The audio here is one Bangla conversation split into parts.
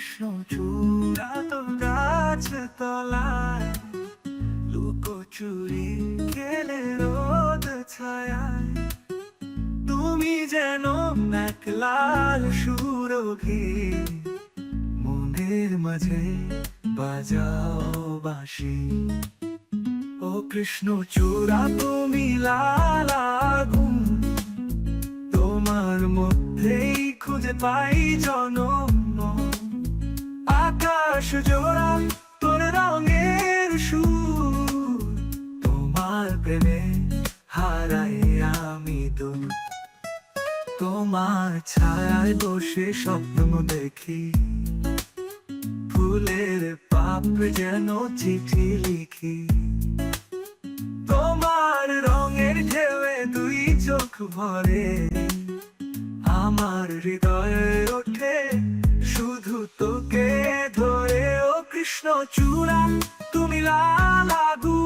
কৃষ্ণ চূড়া তো গাছ তলায় লুকো চুরি খেলে রোদ ছায়ায়। তুমি যেন লাল সুরভি, মনের মাঝে বাজাও বাসি ও কৃষ্ণ চূড়া, তুমি লালা ঘুম তোমার মধ্যেই খুঁজে পাই জনম। আকাশ জোড়া তোর রঙের সুর। তোমার প্রেমে হারাই আমি তো তোমার ছায়ায় বসে স্বপ্ন দেখি। ফুলের পাপ যেন চিঠি লিখি। তোমার রঙের ঢেউয়ে দুই চোখ ভরে। আমার হৃদয়ে ওঠে শুধু তোকে কৃষ্ণ চূড়া, তুমি লালাগু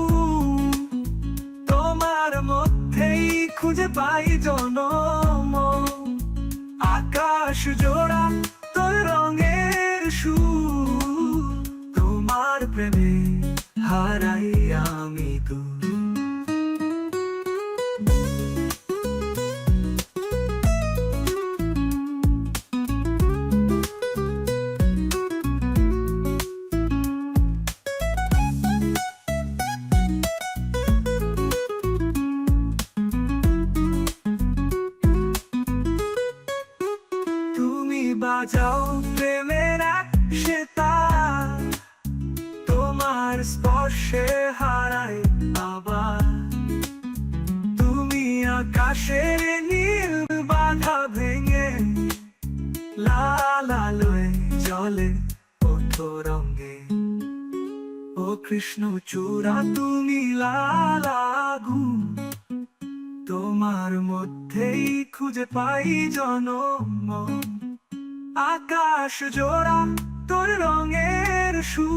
তোমার মধ্যেই খুঁজে পাই জনম আকাশ জোড়া, তোর রঙের সুর। তোমার প্রেমে হারাই আমি তো। বাজাও প্রেমের এক সেতার তোমার স্পর্শে হারাই আবার। তুমি আকাশের নীল বাধা ভেঙে লাল আলোয় জলে ওঠো রঙে ও কৃষ্ণ চূড়া, তুমি লাল আগুন। তোমার মধ্যেই খুঁজে পাই জনম। আকাশ জোড়া তোর রঙের সুর